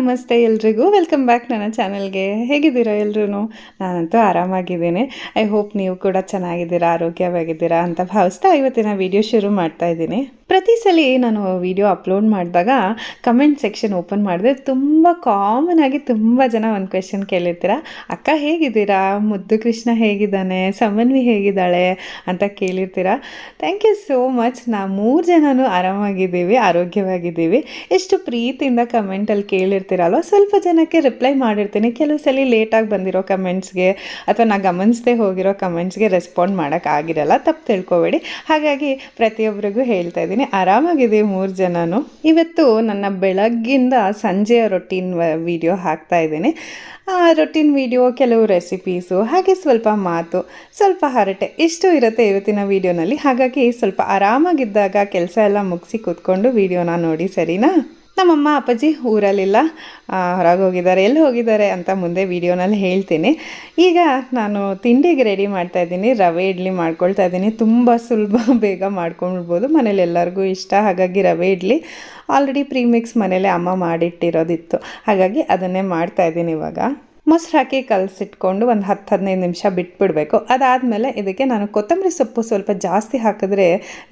ನಮಸ್ತೆ ಎಲ್ರಿಗೂ. Welcome back ನನ್ನ ಚಾನಲ್ಗೆ ಹೇಗಿದ್ದೀರಾ ಎಲ್ರೂ ನಾನಂತೂ ಆರಾಮಾಗಿದ್ದೀನಿ. ಐ ಹೋಪ್ ನೀವು ಕೂಡ ಚೆನ್ನಾಗಿದ್ದೀರಾ, ಆರೋಗ್ಯವಾಗಿದ್ದೀರಾ ಅಂತ ಭಾವಿಸ್ತಾ ಇವತ್ತಿನ ವಿಡಿಯೋ ಶುರು ಮಾಡ್ತಾ ಇದ್ದೀನಿ. ಪ್ರತಿ ಸಲ ನಾನು ವಿಡಿಯೋ ಅಪ್ಲೋಡ್ ಮಾಡಿದಾಗ ಕಮೆಂಟ್ ಸೆಕ್ಷನ್ ಓಪನ್ ಮಾಡಿದ್ರೆ ತುಂಬ ಕಾಮನ್ ಆಗಿ ತುಂಬ ಜನ ಒಂದು ಕ್ವೆಶನ್ ಕೇಳಿರ್ತೀರಾ, ಅಕ್ಕ ಹೇಗಿದ್ದೀರಾ? ಮುದ್ದು ಕೃಷ್ಣ ಹೇಗಿದ್ದಾನೆ? ಸಮನ್ವಿ ಹೇಗಿದ್ದಾಳೆ? ಅಂತ ಕೇಳಿರ್ತೀರಾ. ಥ್ಯಾಂಕ್ ಯು ಸೋ ಮಚ್ ನಾ ಮೂರು ಜನನೂ ಆರಾಮಾಗಿದ್ದೀವಿ, ಆರೋಗ್ಯವಾಗಿದ್ದೀವಿ. ಎಷ್ಟು ಪ್ರೀತಿಯಿಂದ ಕಮೆಂಟಲ್ಲಿ ಕೇಳಿರ್ತೀರಲ್ವ ಸ್ವಲ್ಪ ಜನಕ್ಕೆ ರಿಪ್ಲೈ ಮಾಡಿರ್ತೀನಿ. ಕೆಲವು ಸಲ ಲೇಟಾಗಿ ಬಂದಿರೋ ಕಮೆಂಟ್ಸ್ಗೆ ಅಥವಾ ನಾ ಗಮನಿಸದೆ ಹೋಗಿರೋ ಕಮೆಂಟ್ಸ್ಗೆ ರೆಸ್ಪಾಂಡ್ ಮಾಡೋಕ್ಕಾಗಿರಲ್ಲ ತಪ್ಪು ತಿಳ್ಕೊಬೇಡಿ. ಹಾಗಾಗಿ ಪ್ರತಿಯೊಬ್ಬರಿಗೂ ಹೇಳ್ತಾ ಇದ್ದೀನಿ. ಆರಾಮಾಗಿದೆ ಮೂರು ಜನನು. ಇವತ್ತು ನನ್ನ ಬೆಳಗ್ಗಿಂದ ಸಂಜೆಯ ರೊಟೀನ್ ವೀಡಿಯೋ ಹಾಕ್ತಾ ಇದ್ದೀನಿ. ರೊಟೀನ್ ವಿಡಿಯೋ ಕೆಲವು ರೆಸಿಪೀಸು ಹಾಗೆ ಸ್ವಲ್ಪ ಮಾತು, ಸ್ವಲ್ಪ ಹರಟೆ ಇಷ್ಟು ಇರುತ್ತೆ ಇವತ್ತಿನ ವೀಡಿಯೋನಲ್ಲಿ ಹಾಗಾಗಿ ಸ್ವಲ್ಪ ಆರಾಮಾಗಿದ್ದಾಗ ಕೆಲಸ ಎಲ್ಲ ಮುಗಿಸಿ ಕೂತ್ಕೊಂಡು ವೀಡಿಯೋನ ನೋಡಿ, ಸರಿನಾ? ನಮ್ಮಮ್ಮ ಅಪ್ಪಾಜಿ ಊರಲ್ಲಿಲ್ಲ. ಹೊರಗೆ ಹೋಗಿದ್ದಾರೆ ಎಲ್ಲಿ ಹೋಗಿದ್ದಾರೆ ಅಂತ ಮುಂದೆ ವಿಡಿಯೋನಲ್ಲಿ ಹೇಳ್ತೀನಿ. ಈಗ ನಾನು ತಿಂಡಿಗೆ ರೆಡಿ ಮಾಡ್ತಾ ಇದ್ದೀನಿ. ರವೆ ಇಡ್ಲಿ ಮಾಡ್ಕೊಳ್ತಾ ಇದ್ದೀನಿ. ತುಂಬ ಸುಲಭ, ಬೇಗ ಮಾಡ್ಕೊಂಡ್ಬಿಡ್ಬೋದು. ಮನೇಲಿ ಎಲ್ಲರಿಗೂ ಇಷ್ಟ. ಹಾಗಾಗಿ ರವೆ ಇಡ್ಲಿ ಆಲ್ರೆಡಿ ಪ್ರೀಮಿಕ್ಸ್ ಮನೇಲೆ ಅಮ್ಮ ಮಾಡಿಟ್ಟಿರೋದಿತ್ತು. ಹಾಗಾಗಿ ಅದನ್ನೇ ಮಾಡ್ತಾ ಇದ್ದೀನಿ ಇವಾಗ. ಮೊಸರು ಹಾಕಿ ಕಲಸಿಟ್ಕೊಂಡು ಒಂದು ಹತ್ತು ಹದಿನೈದು ನಿಮಿಷ ಬಿಟ್ಬಿಡಬೇಕು. ಅದಾದಮೇಲೆ ಇದಕ್ಕೆ ನಾನು ಕೊತ್ತಂಬರಿ ಸೊಪ್ಪು ಸ್ವಲ್ಪ ಜಾಸ್ತಿ ಹಾಕಿದ್ರೆ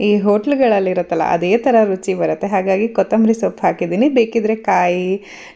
ಈ ಹೋಟ್ಲುಗಳಲ್ಲಿರುತ್ತಲ್ಲ ಅದೇ ಥರ ರುಚಿ ಬರುತ್ತೆ. ಹಾಗಾಗಿ ಕೊತ್ತಂಬರಿ ಸೊಪ್ಪು ಹಾಕಿದ್ದೀನಿ. ಬೇಕಿದ್ರೆ ಕಾಯಿ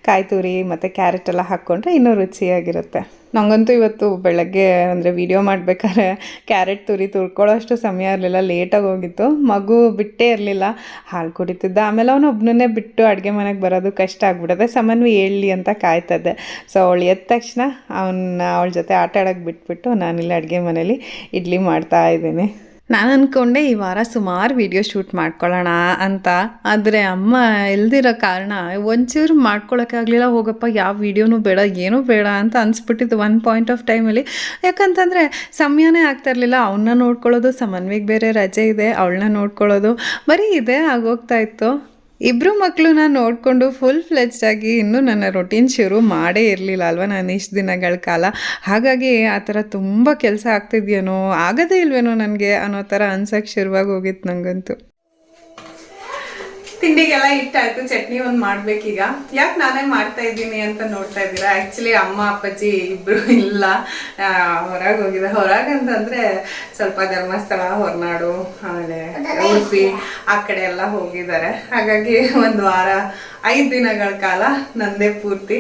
ಕಾಯಿ ತುರಿ ಮತ್ತು ಕ್ಯಾರೆಟ್ ಎಲ್ಲ ಹಾಕ್ಕೊಂಡ್ರೆ ಇನ್ನೂ ರುಚಿಯಾಗಿರುತ್ತೆ. ನನಗಂತೂ ಇವತ್ತು ಬೆಳಗ್ಗೆ ಅಂದರೆ ವಿಡಿಯೋ ಮಾಡಬೇಕಾದ್ರೆ ಕ್ಯಾರೆಟ್ ತುರಿ ತುರ್ಕೊಳ್ಳೋ ಅಷ್ಟು ಸಮಯ ಇರಲಿಲ್ಲ ಲೇಟಾಗಿ ಹೋಗಿತ್ತು. ಮಗು ಬಿಟ್ಟೇ ಇರಲಿಲ್ಲ, ಹಾಲು ಕುಡಿತಿದ್ದ. ಆಮೇಲೆ ಅವನು ಒಬ್ಬನನ್ನೇ ಬಿಟ್ಟು ಅಡುಗೆ ಮನೆಗೆ ಬರೋದು ಕಷ್ಟ ಆಗ್ಬಿಡುತ್ತೆ ಸಮನ್ವಿ ಹೇಳಲಿ ಅಂತ ಕಾಯ್ತದೆ ಸೊ ಅವಳು ಎದ್ದ ತಕ್ಷಣ ಅವನ್ನ ಅವಳ ಜೊತೆ ಆಟ ಆಡೋಕ್ಕೆ ಬಿಟ್ಬಿಟ್ಟು ನಾನಿಲ್ಲಿ ಅಡುಗೆ ಮನೇಲಿ ಇಡ್ಲಿ ಮಾಡ್ತಾ ಇದ್ದೀನಿ. ನಾನು ಅಂದ್ಕೊಂಡೆ ಈ ವಾರ ಸುಮಾರು ವಿಡಿಯೋ ಶೂಟ್ ಮಾಡ್ಕೊಳ್ಳೋಣ ಅಂತ. ಆದರೆ ಅಮ್ಮ ಇಲ್ದಿರೋ ಕಾರಣ ಒಂಚೂರು ಮಾಡ್ಕೊಳಕ್ಕಾಗಲಿಲ್ಲ ಹೋಗಪ್ಪ, ಯಾವ ವಿಡಿಯೋನೂ ಬೇಡ, ಏನೂ ಬೇಡ ಅಂತ ಅನಿಸ್ಬಿಟ್ಟಿತ್ತು ಒನ್ ಪಾಯಿಂಟ್ ಆಫ್ ಟೈಮಲ್ಲಿ ಯಾಕಂತಂದರೆ ಸಮಯನೇ ಆಗ್ತಾ ಇರಲಿಲ್ಲ. ಅವನ್ನ ನೋಡ್ಕೊಳ್ಳೋದು, ಸಮನ್ವಿಗೆ ಬೇರೆ ರಜೆ ಇದೆ ಅವಳನ್ನ ನೋಡ್ಕೊಳ್ಳೋದು, ಬರೀ ಇದೇ ಆಗೋಗ್ತಾ ಇತ್ತು. ಇಬ್ಬರು ಮಕ್ಕಳನ್ನ ನೋಡಿಕೊಂಡು ಫುಲ್ ಫ್ಲೆಜ್ಡ್ ಆಗಿ ಇನ್ನೂ ನನ್ನ ರೊಟೀನ್ ಶುರು ಮಾಡೇ ಇರಲಿಲ್ಲ ಅಲ್ವಾ ನಾನು ಇಷ್ಟು ದಿನಗಳ ಕಾಲ. ಹಾಗಾಗಿ ಆ ಥರ ತುಂಬ ಕೆಲಸ ಆಗ್ತಿದ್ಯೇನೋ, ಆಗದೇ ಇಲ್ವೇನೋ ನನಗೆ ಅನ್ನೋ ಥರ ಅನ್ಸಕ್ಕೆ ಶುರುವಾಗಿ ಹೋಗಿತ್ತು ನನಗಂತೂ ತಿಂಡಿಗೆಲ್ಲ ಇಟ್ಟಾಯ್ತು ಚಟ್ನಿ ಒಂದು ಮಾಡ್ಬೇಕೀಗ. ಯಾಕೆ ನಾನೇ ಮಾಡ್ತಾ ಇದ್ದೀನಿ ಅಂತ ನೋಡ್ತಾ ಇದ್ದೀರಾ? ಆ್ಯಕ್ಚುಲಿ ಅಮ್ಮ ಅಪ್ಪಾಜಿ ಇಬ್ರು ಇಲ್ಲ. ಹೊರಗೆ ಹೋಗಿದೆ. ಹೊರಗೆ ಅಂತಂದ್ರೆ ಸ್ವಲ್ಪ ಧರ್ಮಸ್ಥಳ ಹೊರನಾಡು ಆಮೇಲೆ ಉಡುಪಿ ಆ ಕಡೆ ಎಲ್ಲ ಹೋಗಿದ್ದಾರೆ. ಹಾಗಾಗಿ ಒಂದು ವಾರ ಐದು ದಿನಗಳ ಕಾಲ ನಂದೇ ಪೂರ್ತಿ.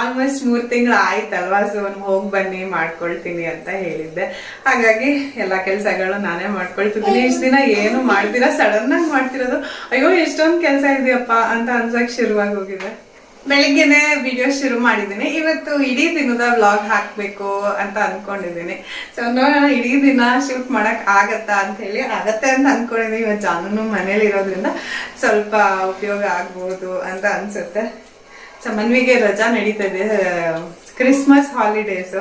ಆಲ್ಮೋಸ್ಟ್ ಮೂರು ತಿಂಗಳು ಆಯ್ತಲ್ವಾ ಸೊ ಹೋಗಿ ಬನ್ನಿ ಮಾಡ್ಕೊಳ್ತೀನಿ ಅಂತ ಹೇಳಿದ್ದೆ. ಹಾಗಾಗಿ ಎಲ್ಲ ಕೆಲಸಗಳು ನಾನೇ ಮಾಡ್ಕೊಳ್ತಿದ್ದೀನಿ. ಇಷ್ಟು ದಿನ ಏನು ಮಾಡ್ತೀರಾ? ಸಡನ್ ಆಗಿ ಮಾಡ್ತಿರೋದು. ಅಯ್ಯೋ ಎಷ್ಟೊಂದು ಕೆಲಸ ಇದೆಯಪ್ಪ ಅಂತ ಅನ್ಸಕ್ ಶುರುವಾಗಿ ಹೋಗಿದೆ. ಬೆಳಿಗ್ಗೆನೆ ವಿಡಿಯೋ ಶುರು ಮಾಡಿದ್ದೀನಿ. ಇವತ್ತು ಇಡೀ ದಿನದ ವ್ಲಾಗ್ ಹಾಕಬೇಕು ಅಂತ ಅನ್ಕೊಂಡಿದ್ದೀನಿ. ಸೊ ನೋಡೋಣ, ಇಡೀ ದಿನ ಶೂಟ್ ಮಾಡಕ್ ಆಗತ್ತಾ ಅಂತ ಹೇಳಿ ಆಗತ್ತೆ ಅಂತ ಅನ್ಕೊಂಡಿದ್ದೀನಿ. ಇವತ್ತು ಜಾನೂನು ಮನೇಲಿ ಇರೋದ್ರಿಂದ ಸ್ವಲ್ಪ ಉಪಯೋಗ ಆಗ್ಬೋದು ಅಂತ ಅನ್ಸುತ್ತೆ. ಮನ್ವಿಗೆ ರಜಾ ನಡೀತದೆ ಕ್ರಿಸ್ಮಸ್ ಹಾಲಿಡೇಸ್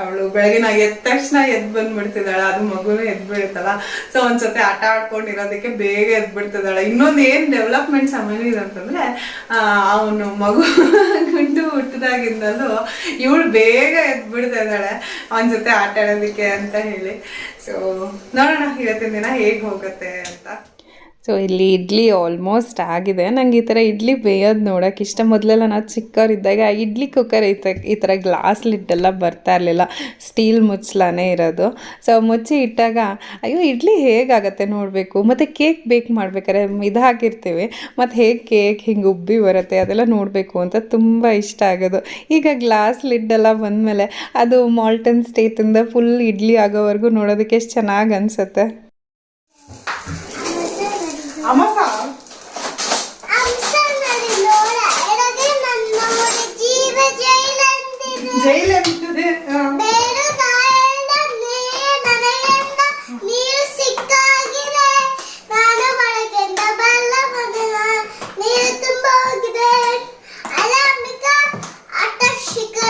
ಅವಳು ಬೆಳಗಿನ ಎದ್ದ ತಕ್ಷಣ ಎದ್ದು ಬಂದ್ಬಿಡ್ತಿದ್ದಾಳೆ. ಅದು ಮಗುನು ಎದ್ದು ಬಿಡುತ್ತಲ್ಲ. ಸೊ ಒಂದ್ಸತಿ ಆಟ ಆಡ್ಕೊಂಡಿರೋದಕ್ಕೆ ಬೇಗ ಎದ್ದು ಬಿಡ್ತಿದ್ದಾಳೆ. ಇನ್ನೊಂದು ಏನು ಡೆವಲಪ್ಮೆಂಟ್ ಸಮನ್ವಿ ಅಂತಂದ್ರೆ ಅವನು ಮಗು ಗುಂಡು ಹುಟ್ಟಿದಾಗಿಂದಲೂ ಇವಳು ಬೇಗ ಎದ್ದು ಬಿಡ್ತಾ ಇದ್ದಾಳೆ ಅವನ ಜೊತೆ ಆಟ ಆಡೋದಕ್ಕೆ ಅಂತ ಹೇಳಿ. ಸೊ ನೋಡೋಣ, ಇವತ್ತಿನ ದಿನ ಹೇಗೆ ಹೋಗುತ್ತೆ ಅಂತ. ಸೊ ಇಲ್ಲಿ ಇಡ್ಲಿ ಆಲ್ಮೋಸ್ಟ್ ಆಗಿದೆ. ನಂಗೆ ಈ ಥರ ಇಡ್ಲಿ ಬೇಯೋದು ನೋಡೋಕೆ ಇಷ್ಟ. ಮೊದಲೆಲ್ಲ ನಾವು ಚಿಕ್ಕವರಿದ್ದಾಗ ಇಡ್ಲಿ ಕುಕ್ಕರ್ ಈ ಥರ ಈ ಥರ ಗ್ಲಾಸ್ ಲಿಡ್ಡೆಲ್ಲ ಬರ್ತಾ ಇರಲಿಲ್ಲ. ಸ್ಟೀಲ್ ಮುಚ್ಚಲಾನೇ ಇರೋದು. ಸೊ ಮುಚ್ಚಿ ಇಟ್ಟಾಗ, ಅಯ್ಯೋ, ಇಡ್ಲಿ ಹೇಗಾಗತ್ತೆ ನೋಡಬೇಕು? ಮತ್ತು ಕೇಕ್ ಬೇಕ್ ಮಾಡ್ಬೇಕಾದ್ರೆ ಇದು ಹಾಕಿರ್ತೀವಿ. ಮತ್ತು ಹೇಗೆ ಕೇಕ್ ಹಿಂಗೆ ಉಬ್ಬಿ ಬರುತ್ತೆ? ಅದೆಲ್ಲ ನೋಡಬೇಕು ಅಂತ ತುಂಬ ಇಷ್ಟ ಆಗೋದು. ಈಗ ಗ್ಲಾಸ್ ಲಿಡ್ಡೆಲ್ಲ ಬಂದಮೇಲೆ ಅದು ಮಾಲ್ಟನ್ ಸ್ಟೇಟಿಂದ ಫುಲ್ ಇಡ್ಲಿ ಆಗೋವರೆಗೂ ನೋಡೋದಕ್ಕೆ ಎಷ್ಟು ಚೆನ್ನಾಗಿ ಅನಿಸುತ್ತೆ ಅಮಸ ಜೈಲ್ ಅಂತಿದೆ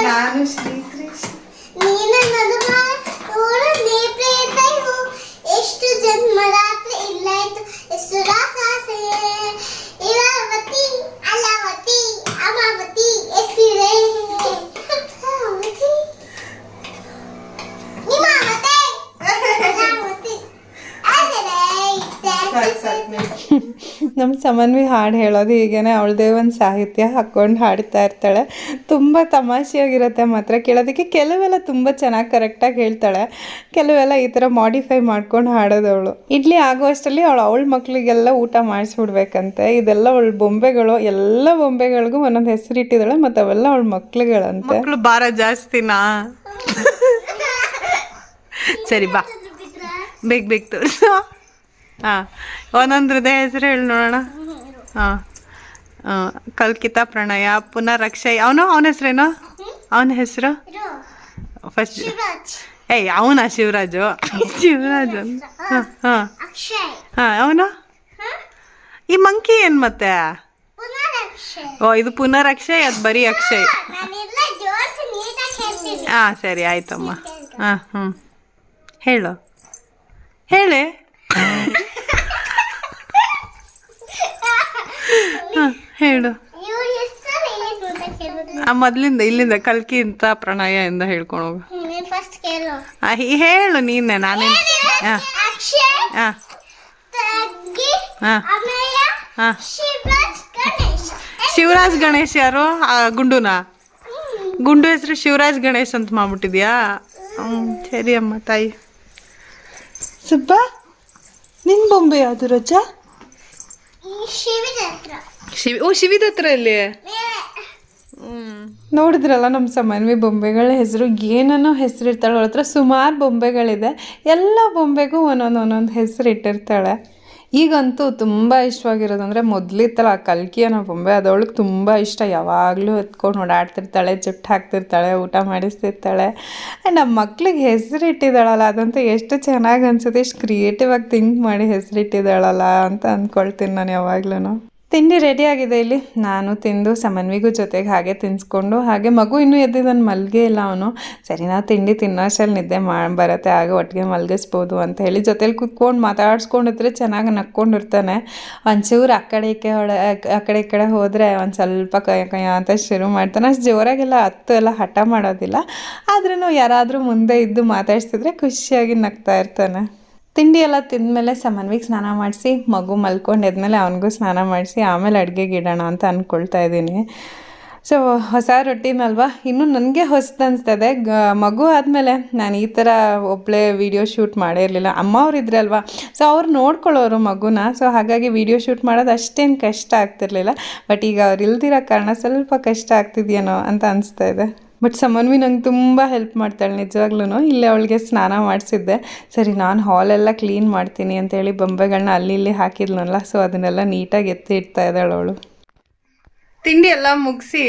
ನಾನು ಶ್ರೀಕೃಷ್ಣ ನೀನು ನನ್ನ ನೋಡು ನೀ ಪ್ರೀತ ಎಷ್ಟು ಜನ್ಮ ರಾತ್ರಿ ಇಲ್ಲ ಇತ್ತು ಎಷ್ಟು ರಾಸಾಸೆ ಇರಾವತಿ ಅಲಾವತಿ ಅಮಾವತಿ ಎಸಿರೆ ನಿಮಾವತೆ ಅಲಾವತಿ ಎಸಿರೆ ಸಾಕು ಸಾಕು ನಮ್ಮ ಸಮನ್ವಿ ಹಾಡು ಹೇಳೋದು ಹೀಗೇನೆ ಅವಳದೇ ಒಂದು ಸಾಹಿತ್ಯ ಹಾಕ್ಕೊಂಡು ಹಾಡ್ತಾ ಇರ್ತಾಳೆ. ತುಂಬ ತಮಾಷೆಯಾಗಿರುತ್ತೆ ಮಾತ್ರ. ಕೇಳೋದಕ್ಕೆ ಕೆಲವೆಲ್ಲ ತುಂಬ ಚೆನ್ನಾಗಿ ಕರೆಕ್ಟಾಗಿ ಹೇಳ್ತಾಳೆ. ಕೆಲವೆಲ್ಲ ಈ ಥರ ಮಾಡಿಫೈ ಮಾಡ್ಕೊಂಡು ಹಾಡೋದು ಅವಳು. ಇಡ್ಲಿ ಆಗುವಷ್ಟರಲ್ಲಿ ಅವಳು ಅವಳ ಮಕ್ಕಳಿಗೆಲ್ಲ ಊಟ ಮಾಡಿಸ್ಬಿಡ್ಬೇಕಂತೆ. ಇದೆಲ್ಲ ಅವಳು ಬೊಂಬೆಗಳು ಎಲ್ಲ ಬೊಂಬೆಗಳಿಗೂ ಒಂದೊಂದು ಹೆಸರು ಇಟ್ಟಿದ್ದಾಳೆ ಮತ್ತು ಅವೆಲ್ಲ ಅವಳ ಮಕ್ಳುಗಳಂತೆ. ಮಕ್ಕಳು ಭಾರ ಜಾಸ್ತಿನಾ? ಸರಿ ಬಾ. ಬೇಗ ಬೇಗ ತೋರಿಸು. ಹಾಂ ಒಂದೊಂದ್ರದ್ದೇ ಹೆಸರು ಹೇಳಿ ನೋಡೋಣ. ಹಾಂ ಕಲ್ಕಿತ ಪ್ರಣಯ ಪುನರಕ್ಷಯ್. ಅವನು ಅವನ ಹೆಸರೇನು? ಅವನ ಹೆಸರು? ಫಸ್ಟ್ ಏಯ್ ಅವನ ಶಿವರಾಜು? ಶಿವರಾಜು ಹಾಂ ಹಾಂ. ಅಕ್ಷಯ್. ಹಾಂ ಅವನು? ಈ ಮಂಕಿ ಏನು ಮತ್ತೆ? ಅಕ್ಷಯ್ ಓ ಇದು ಪುನರಕ್ಷಯ್ ಅದು ಬರೀ ಅಕ್ಷಯ್. ಹಾಂ ಸರಿ ಆಯ್ತಮ್ಮ. ಹಾಂ ಹ್ಞೂ ಹೇಳು. ಹೇಳಿ ಹಾಂ ಹೇಳು. ಆ ಮೊದಲಿಂದ ಇಲ್ಲಿಂದ ಕಲ್ಕಿ ಅಂತ ಇಂದ ಹೇಳ್ಕೊಂಡು ಹೋಗು. ನೀನು ಹೇಳು ನೀನೆ ನಾನೇ ಹಾಂ ಅಕ್ಷಯ್ ಹಾಂ ತಗ್ಗಿ ಹಾಂ ಅಮೇಯ ಹಾಂ ಶಿವರಾಜ್ ಗಣೇಶ್. ಯಾರು? ಗುಂಡುನಾ? ಗುಂಡು ಹೆಸರು ಶಿವರಾಜ್ ಗಣೇಶ್ ಅಂತ ಮಾಡ್ಬಿಟ್ಟಿದ್ಯಾ? ಹ್ಞೂ ಸರಿ ಅಮ್ಮ ತಾಯಿ. ಸುಬ್ಬ ನಿನ್ನ ಬೊಂಬೆ ಯಾವುದು ರಜಾ? ಶಿವಿ, ಓ, ಶಿವಿದ ಹತ್ರ ಮೇಲೆ ನೋಡಿದ್ರಲ್ಲ ನಮ್ಮ ಸಮನ್ವಿ ಬೊಂಬೆಗಳ ಹೆಸರು, ಏನನ್ನೋ ಹೆಸರು ಇರ್ತಾಳೆ ಹತ್ರ ಸುಮಾರು ಬೊಂಬೆಗಳಿದೆ. ಎಲ್ಲ ಬೊಂಬೆಗೂ ಒಂದೊಂದು ಒಂದೊಂದು ಹೆಸರು ಇಟ್ಟಿರ್ತಾಳೆ. ಈಗಂತೂ ತುಂಬ ಇಷ್ಟವಾಗಿರೋದಂದರೆ ಮೊದಲಿತ್ತಲ್ಲ, ಆ ಕಲ್ಕಿ ಅನ್ನೋ ಬೊಂಬೆ ಅದೊಳಗೆ ತುಂಬ ಇಷ್ಟ. ಯಾವಾಗಲೂ ಎತ್ಕೊಂಡು ಓಡಾಡ್ತಿರ್ತಾಳೆ ಜುಟ್ಟು ಹಾಕ್ತಿರ್ತಾಳೆ, ಊಟ ಮಾಡಿಸ್ತಿರ್ತಾಳೆ. ಆ್ಯಂಡ್ ನಮ್ಮ ಮಕ್ಳಿಗೆ ಹೆಸರು ಇಟ್ಟಿದ್ದಾಳಲ್ಲ, ಅದಂತೂ ಎಷ್ಟು ಚೆನ್ನಾಗಿ ಅನ್ಸುತ್ತೆ ಎಷ್ಟು ಕ್ರಿಯೇಟಿವ್ ಆಗಿ ಥಿಂಕ್ ಮಾಡಿ ಹೆಸರು ಇಟ್ಟಿದ್ದಾಳಲ್ಲ ಅಂತ ಅಂದ್ಕೊಳ್ತೀನಿ ನಾನು ಯಾವಾಗ್ಲೂ ತಿಂಡಿ ರೆಡಿ ಆಗಿದೆ ಇಲ್ಲಿ. ನಾನು ತಿಂದು ಸಮನ್ವಿಗೂ ಜೊತೆಗೆ ಹಾಗೆ ತಿನ್ಸ್ಕೊಂಡು, ಹಾಗೆ ಮಗು ಇನ್ನೂ ಎದ್ದಿದ್ದಾನೆ, ಮಲ್ಗೆ ಇಲ್ಲ ಅವನು. ಸರಿ ನಾವು ತಿಂಡಿ ತಿನ್ನೋ ಅಷ್ಟರಲ್ಲಿ ನಿದ್ದೆ ಮಾ, ಬರುತ್ತೆ, ಆಗ ಒಟ್ಟಿಗೆ ಮಲಗಿಸ್ಬೋದು ಅಂತ ಹೇಳಿ ಜೊತೇಲಿ ಕುತ್ಕೊಂಡು ಮಾತಾಡಿಸ್ಕೊಂಡಿದ್ರೆ ಚೆನ್ನಾಗಿ ನಕ್ಕೊಂಡಿರ್ತಾನೆ. ಒಂಚೂರು ಆ ಕಡೆ ಈಕೆ ಹೊಡೆ ಆ ಕಡೆ ಈ ಕಡೆ ಹೋದರೆ ಒಂದು ಸ್ವಲ್ಪ ಕೈ ಕೈ ಅಂತ ಶುರು ಮಾಡ್ತಾನೆ. ಅಷ್ಟು ಜೋರಾಗೆಲ್ಲ ಹತ್ತು ಎಲ್ಲ ಹಠ ಮಾಡೋದಿಲ್ಲ. ಆದ್ರೂ ಯಾರಾದರೂ ಮುಂದೆ ಇದ್ದು ಮಾತಾಡ್ಸಿದ್ರೆ ಖುಷಿಯಾಗಿ ನಗ್ತಾ ಇರ್ತಾನೆ. ತಿಂಡಿ ಎಲ್ಲ ತಿಂದಮೇಲೆ ಸಮನ್ವಿಗೆ ಸ್ನಾನ ಮಾಡಿಸಿ, ಮಗು ಮಲ್ಕೊಂಡು ಎದ್ಮೇಲೆ ಅವನಿಗೂ ಸ್ನಾನ ಮಾಡಿಸಿ, ಆಮೇಲೆ ಅಡುಗೆಗೆ ಇಡೋಣ ಅಂತ ಅಂದ್ಕೊಳ್ತಾ ಇದ್ದೀನಿ. ಸೊ ಹೊಸ ರೊಟೀನ್ ಅಲ್ವಾ? ಇನ್ನೂ ನನಗೆ ಹೊಸದು ಅನಿಸ್ತದೆ. ಗ, ಮಗು ಆದಮೇಲೆ ನಾನು ಈ ಥರ ಒಬ್ಬಳೇ ವಿಡಿಯೋ ಶೂಟ್ ಮಾಡೇ ಇರಲಿಲ್ಲ. ಅಮ್ಮ ಅವ್ರು ಇದ್ರಲ್ವಾ ಸೊ ಅವ್ರು ನೋಡ್ಕೊಳ್ಳೋರು ಮಗುನ. ಸೊ ಹಾಗಾಗಿ ವೀಡಿಯೋ ಶೂಟ್ ಮಾಡೋದು ಅಷ್ಟೇನು ಕಷ್ಟ ಆಗ್ತಿರ್ಲಿಲ್ಲ. ಬಟ್ ಈಗ ಅವ್ರು ಇಲ್ದಿರೋ ಕಾರಣ ಸ್ವಲ್ಪ ಕಷ್ಟ ಆಗ್ತಿದೆಯೇನೋ ಅಂತ ಅನಿಸ್ತಾ ಇದೆ. ಬಟ್ ಸಮನ್ವಿ ನಂಗೆ ತುಂಬ ಹೆಲ್ಪ್ ಮಾಡ್ತಾಳೆ ನಿಜವಾಗ್ಲೂ ಇಲ್ಲೇ ಅವಳಿಗೆ ಸ್ನಾನ ಮಾಡಿಸಿದ್ದೆ. ಸರಿ, ನಾನು ಹಾಲೆಲ್ಲ ಕ್ಲೀನ್ ಮಾಡ್ತೀನಿ ಅಂತೇಳಿ ಬೊಂಬೆಗಳನ್ನ ಅಲ್ಲಿ ಇಲ್ಲಿ ಹಾಕಿದ್ಲಲ್ಲ ಸೊ ಅದನ್ನೆಲ್ಲ ನೀಟಾಗಿ ಎತ್ತಿ ಇಡ್ತಾ ಇದ್ದಾಳೆ ಅವಳು. ತಿಂಡಿ ಎಲ್ಲ ಮುಗಿಸಿ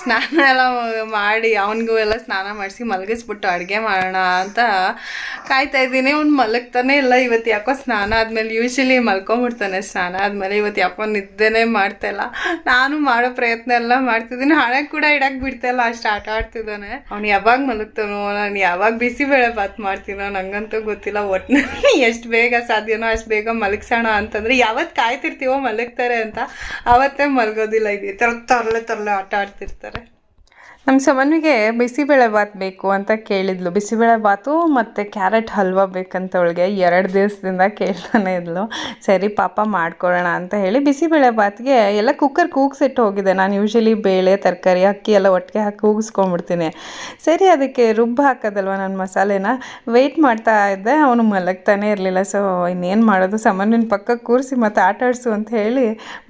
ಸ್ನಾನ ಎಲ್ಲ ಮಾಡಿ ಅವನಿಗೂ ಎಲ್ಲ ಸ್ನಾನ ಮಾಡಿಸಿ ಮಲಗಿಸ್ಬಿಟ್ಟು ಅಡುಗೆ ಮಾಡೋಣ ಅಂತ ಕಾಯ್ತಾ ಇದ್ದೀನಿ. ಅವ್ನು ಮಲಗ್ತಾನೆ ಇಲ್ಲ. ಇವತ್ತು ಯಾಕೋ ಸ್ನಾನ ಆದಮೇಲೆ ಯೂಶಲಿ ಮಲ್ಕೊಂಬಿಡ್ತಾನೆ ಸ್ನಾನ ಆದಮೇಲೆ. ಇವತ್ತು ಯಾಕೋ ನಿದ್ದೆನೇ ಮಾಡ್ತಾ ಇಲ್ಲ. ನಾನು ಮಾಡೋ ಪ್ರಯತ್ನ ಎಲ್ಲ ಮಾಡ್ತಿದ್ದೀನಿ. ಹಣ ಕೂಡ ಇಡಕ್ಕೆ ಬಿಡ್ತಾಯಿಲ್ಲ ಅಷ್ಟು ಆಟ ಆಡ್ತಿದ್ದಾನೆ. ಅವ್ನು ಯಾವಾಗ ಮಲಗ್ತಾನೋ, ನಾನು ಯಾವಾಗ ಬಿಸಿಬೇಳೆ ಬಾತ್ ಮಾಡ್ತೀನೋ ನಂಗಂತೂ ಗೊತ್ತಿಲ್ಲ. ಒಟ್ಟಿನಲ್ಲಿ ಎಷ್ಟು ಬೇಗ ಸಾಧ್ಯನೋ ಅಷ್ಟು ಬೇಗ ಮಲಗ್ಸೋಣ ಅಂತಂದರೆ ಯಾವತ್ತು ಕಾಯ್ತಿರ್ತೀವೋ ಮಲಗ್ತಾರೆ ಅಂತ ಅವತ್ತೇ ಮಲಗೋದಿಲ್ಲ. ಇದು ತರ ತರಲೆ ತರಲೆ ಆಟ ಆಡ್ತಿರ್ತಾರೆ. çocukları. ನಮ್ಮ ಸಮನ್ವಿಗೆ ಬಿಸಿಬೇಳೆ ಬಾತ್ ಬೇಕು ಅಂತ ಕೇಳಿದ್ಲು. ಬಿಸಿಬೇಳೆ ಬಾತು ಮತ್ತು ಕ್ಯಾರೆಟ್ ಹಲ್ವಾ ಬೇಕಂತ ಅವಳಿಗೆ ಎರಡು ದಿವಸದಿಂದ ಕೇಳ್ತಾನೆ ಇದ್ಲು. ಸರಿ ಪಾಪ ಮಾಡ್ಕೊಳ್ಳೋಣ ಅಂತ ಹೇಳಿ ಬಿಸಿಬೇಳೆ ಬಾತ್ಗೆ ಎಲ್ಲ ಕುಕ್ಕರ್ ಕೂಗ್ಸಿಟ್ಟು ಹೋಗಿದೆ. ನಾನು ಯೂಶಲಿ ಬೇಳೆ, ತರಕಾರಿ, ಅಕ್ಕಿ ಎಲ್ಲ ಒಟ್ಟಿಗೆ ಹಾಕಿ ಕೂಗಿಸ್ಕೊಂಡ್ಬಿಡ್ತೀನಿ. ಸರಿ ಅದಕ್ಕೆ ರುಬ್ಬು ಹಾಕೋದಲ್ವ ನನ್ನ ಮಸಾಲೆನ? ವೆಯ್ಟ್ ಮಾಡ್ತಾ ಇದ್ದೆ. ಅವನು ಮಲಗ್ತಾನೆ ಇರಲಿಲ್ಲ. ಸೊ ಇನ್ನೇನು ಮಾಡೋದು? ಸಮನ್ವಿನ ಪಕ್ಕ ಕೂರಿಸಿ ಮತ್ತು ಆಟಾಡಿಸು ಅಂತ ಹೇಳಿ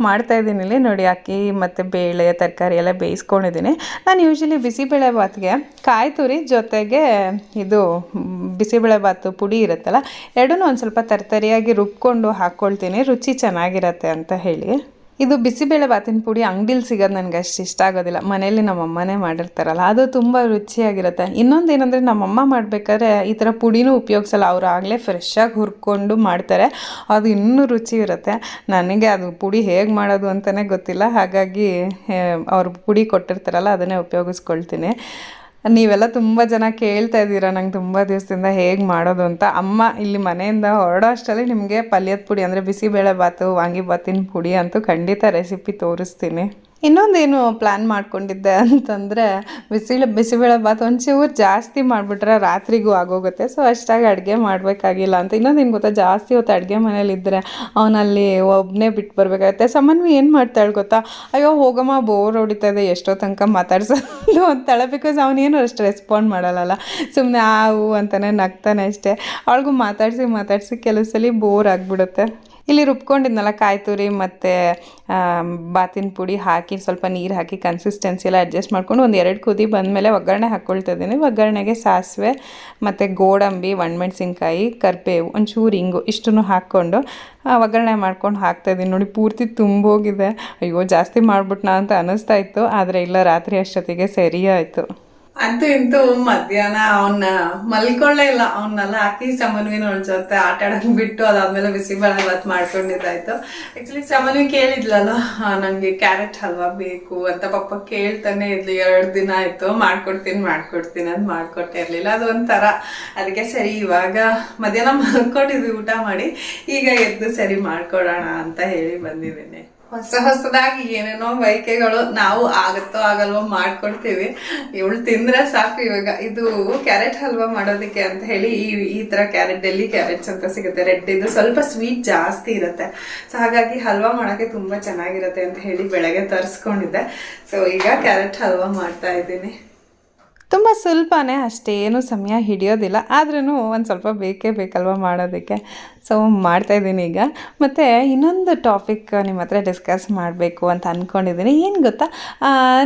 ಮಾಡ್ತಾಯಿದ್ದೀನಿ ಇಲ್ಲಿ. ನೋಡಿ, ಅಕ್ಕಿ ಮತ್ತು ಬೇಳೆ, ತರಕಾರಿ ಎಲ್ಲ ಬೇಯಿಸ್ಕೊಂಡಿದ್ದೀನಿ. ನಾನು ಯೂಶಲಿ ಬಿಸಿಬೇಳೆ ಬಾತ್ಗೆ ಕಾಯಿ ತುರಿ ಜೊತೆಗೆ ಇದು ಬಿಸಿಬೇಳೆಬಾತು ಬಿಸಿಬೇಳೆ ಬಾತು ಪುಡಿ ಇರುತ್ತಲ್ಲ ಎರಡೂ ಒಂದು ಸ್ವಲ್ಪ ತರತರಿಯಾಗಿ ರುಬ್ಕೊಂಡು ಹಾಕ್ಕೊಳ್ತೀನಿ ರುಚಿ ಚೆನ್ನಾಗಿರತ್ತೆ ಅಂತ ಹೇಳಿ. ಇದು ಬಿಸಿಬೇಳೆ ಬಾತಿನ ಪುಡಿ ಅಂಗಡಿಲಿ ಸಿಗೋದು ನನಗೆ ಅಷ್ಟು ಇಷ್ಟ ಆಗೋದಿಲ್ಲ. ಮನೇಲಿ ನಮ್ಮ ಅಮ್ಮನೇ ಮಾಡಿರ್ತಾರಲ್ಲ, ಅದು ತುಂಬ ರುಚಿಯಾಗಿರುತ್ತೆ. ಇನ್ನೊಂದು ಏನಂದರೆ ನಮ್ಮಮ್ಮ ಮಾಡಬೇಕಾದ್ರೆ ಈ ಥರ ಪುಡಿನೂ ಉಪಯೋಗಿಸಲ್ಲ, ಅವರು ಆಗಲೇ ಫ್ರೆಶ್ಶಾಗಿ ಹುರ್ಕೊಂಡು ಮಾಡ್ತಾರೆ. ಅದು ಇನ್ನೂ ರುಚಿ ಇರುತ್ತೆ. ನನಗೆ ಅದು ಪುಡಿ ಹೇಗೆ ಮಾಡೋದು ಅಂತಲೇ ಗೊತ್ತಿಲ್ಲ. ಹಾಗಾಗಿ ಅವ್ರು ಪುಡಿ ಕೊಟ್ಟಿರ್ತಾರಲ್ಲ, ಅದನ್ನೇ ಉಪಯೋಗಿಸ್ಕೊಳ್ತೀನಿ. ನೀವೆಲ್ಲ ತುಂಬ ಜನ ಕೇಳ್ತಾ ಇದ್ದೀರಾ, ನಂಗೆ ತುಂಬ ದಿವಸದಿಂದ ಹೇಗೆ ಮಾಡೋದು ಅಂತ. ಅಮ್ಮ ಇಲ್ಲಿ ಮನೆಯಿಂದ ಹೊರಡೋ ಅಷ್ಟರಲ್ಲಿ ನಿಮಗೆ ಪಲ್ಯದ ಪುಡಿ ಅಂದರೆ ಬಿಸಿಬೇಳೆ ಬಾತು ವಾಂಗಿಬಾತಿನ ಪುಡಿ ಅಂತೂ ಖಂಡಿತ ರೆಸಿಪಿ ತೋರಿಸ್ತೀನಿ. ಇನ್ನೊಂದೇನು ಪ್ಲ್ಯಾನ್ ಮಾಡ್ಕೊಂಡಿದ್ದೆ ಅಂತಂದರೆ ಬಿಸಿಲು, ಬಿಸಿಬೇಳೆ ಭಾತ್ ಒಂಚೂರು ಜಾಸ್ತಿ ಮಾಡಿಬಿಟ್ರೆ ರಾತ್ರಿಗೂ ಆಗೋಗುತ್ತೆ. ಸೊ ಅಷ್ಟಾಗಿ ಅಡುಗೆ ಮಾಡಬೇಕಾಗಿಲ್ಲ ಅಂತ. ಇನ್ನೊಂದೇನು ಗೊತ್ತಾ? ಜಾಸ್ತಿ ಹೊತ್ತು ಅಡುಗೆ ಮನೇಲಿದ್ದರೆ ಅವನಲ್ಲಿ ಒಬ್ಬನೇ ಬಿಟ್ಟು ಬರಬೇಕಾಗುತ್ತೆ. ಸಮನ್ವಿ ಏನು ಮಾಡ್ತಾಳೆ ಗೊತ್ತಾ? ಅಯ್ಯೋ, ಹೋಗಮ್ಮ ಬೋರ್ ಹೊಡಿತಾ ಇದೆ ಎಷ್ಟೋ ತನಕ ಮಾತಾಡ್ಸೋದು ಅಂತಾಳೆ. ಬಿಕಾಸ್ ಅವನೇನು ಅಷ್ಟು ರೆಸ್ಪಾಂಡ್ ಮಾಡಲ್ಲ ಸುಮ್ಮನೆ ಆ ಹೂ ಅಂತಾನೆ ನಗ್ತಾನೆ ಅಷ್ಟೇ. ಅವಳಿಗೂ ಮಾತಾಡಿಸಿ ಮಾತಾಡಿಸಿ ಕೆಲವು ಸಲ ಬೋರ್ ಆಗಿಬಿಡುತ್ತೆ. ಇಲ್ಲಿ ರುಬ್ಕೊಂಡಿದ್ನಲ್ಲ ಕಾಯಿ ತುರಿ ಮತ್ತು ಬಾತಿನ ಪುಡಿ ಹಾಕಿ ಸ್ವಲ್ಪ ನೀರು ಹಾಕಿ ಕನ್ಸಿಸ್ಟೆನ್ಸಿ ಎಲ್ಲ ಅಡ್ಜಸ್ಟ್ ಮಾಡ್ಕೊಂಡು ಒಂದು ಎರಡು ಕುದಿ ಬಂದಮೇಲೆ ಒಗ್ಗರಣೆ ಹಾಕ್ಕೊಳ್ತಾ ಇದ್ದೀನಿ. ಒಗ್ಗರಣೆಗೆ ಸಾಸಿವೆ ಮತ್ತು ಗೋಡಂಬಿ, ಒಣಮೆಣಸಿನ್ಕಾಯಿ, ಕರಿಬೇವು, ಒಂಚೂರು ಹಿಂಗು ಇಷ್ಟನ್ನು ಹಾಕ್ಕೊಂಡು ಒಗ್ಗರಣೆ ಮಾಡ್ಕೊಂಡು ಹಾಕ್ತಾಯಿದ್ದೀನಿ ನೋಡಿ ಪೂರ್ತಿ ತುಂಬೋಗಿದೆ. ಅಯ್ಯೋ, ಜಾಸ್ತಿ ಮಾಡ್ಬಿಟ್ನಾ ಅಂತ ಅನ್ನಿಸ್ತಾ ಇತ್ತು, ಆದರೆ ಇಲ್ಲ, ರಾತ್ರಿ ಅಷ್ಟೊತ್ತಿಗೆ ಸರಿ ಅಂತೂ ಇಂತೂ ಮಧ್ಯಾಹ್ನ ಅವನ್ನ ಮಲ್ಕೊಳ್ಳೇ ಇಲ್ಲ. ಅವನ್ನೆಲ್ಲ ಹಾಕಿ ಸಮನ್ವಿನ ಅವಳ ಜೊತೆ ಆಟ ಆಡಕ್ ಬಿಟ್ಟು ಅದಾದ್ಮೇಲೆ ಬಿಸಿಬೇಳೆ ಭಾತ್ ಮಾಡ್ಕೊಂಡಿದ್ದಾಯ್ತು. ಆಕ್ಚುಲಿ ಸಮನ್ವಿ ಕೇಳಿದ್ಲಲ್ಲ ನಂಗೆ ಕ್ಯಾರೆಟ್ ಹಲ್ವಾ ಬೇಕು ಅಂತ ಪಪ್ಪ ಕೇಳ್ತಾನೆ ಇದ್ಲು. ಎರಡು ದಿನ ಆಯ್ತು, ಮಾಡ್ಕೊಡ್ತೀನಿ ಮಾಡ್ಕೊಡ್ತೀನಿ ಅಂತ ಮಾಡ್ಕೊಟ್ಟೆ ಇರ್ಲಿಲ್ಲ. ಅದು ಒಂಥರ, ಅದಕ್ಕೆ ಸರಿ, ಇವಾಗ ಮಧ್ಯಾಹ್ನ ಮಲ್ಕೊಂಡಿದ್ವಿ, ಊಟ ಮಾಡಿ, ಈಗ ಎದ್ದು ಸರಿ ಮಾಡ್ಕೊಡೋಣ ಅಂತ ಹೇಳಿ ಬಂದಿದ್ದೀನಿ. ಹೊಸ ಹೊಸದಾಗಿ ಏನೇನೋ ಬೈಕೆಗಳು ನಾವು ಆಗತ್ತೋ ಆಗಲ್ವೋ ಮಾಡ್ಕೊಡ್ತೀವಿ ಇವಳು ತಿಂದ್ರೆ ಸಾಕು ಇವಾಗ. ಇದು ಕ್ಯಾರೆಟ್ ಹಲ್ವಾ ಮಾಡೋದಕ್ಕೆ ಅಂತ ಹೇಳಿ ಈ ಈ ತರ ಕ್ಯಾರೆಟ್, ಡೆಲ್ಲಿ ಕ್ಯಾರೆಟ್ಸ್ ಅಂತ ಸಿಗುತ್ತೆ. ರೆಡ್ ಇದು ಸ್ವಲ್ಪ ಸ್ವೀಟ್ ಜಾಸ್ತಿ ಇರುತ್ತೆ. ಸೊ ಹಾಗಾಗಿ ಹಲ್ವಾ ಮಾಡೋಕ್ಕೆ ತುಂಬಾ ಚೆನ್ನಾಗಿರುತ್ತೆ ಅಂತ ಹೇಳಿ ಬೆಳಗ್ಗೆ ತರಿಸ್ಕೊಂಡಿದ್ದೆ. ಸೊ ಈಗ ಕ್ಯಾರೆಟ್ ಹಲ್ವಾ ಮಾಡ್ತಾ ಇದ್ದೀನಿ. ತುಂಬ ಸ್ವಲ್ಪನೇ ಅಷ್ಟೇನು ಸಮಯ ಹಿಡಿಯೋದಿಲ್ಲ. ಆದ್ರೂ ಒಂದು ಸ್ವಲ್ಪ ಬೇಕೇ ಬೇಕಲ್ವ ಮಾಡೋದಕ್ಕೆ. ಸೊ ಮಾಡ್ತಾಯಿದ್ದೀನಿ ಈಗ. ಮತ್ತು ಇನ್ನೊಂದು ಟಾಪಿಕ್ ನಿಮ್ಮ ಹತ್ರ ಡಿಸ್ಕಸ್ ಮಾಡಬೇಕು ಅಂತ ಅಂದ್ಕೊಂಡಿದ್ದೀನಿ ಏನು ಗೊತ್ತಾ?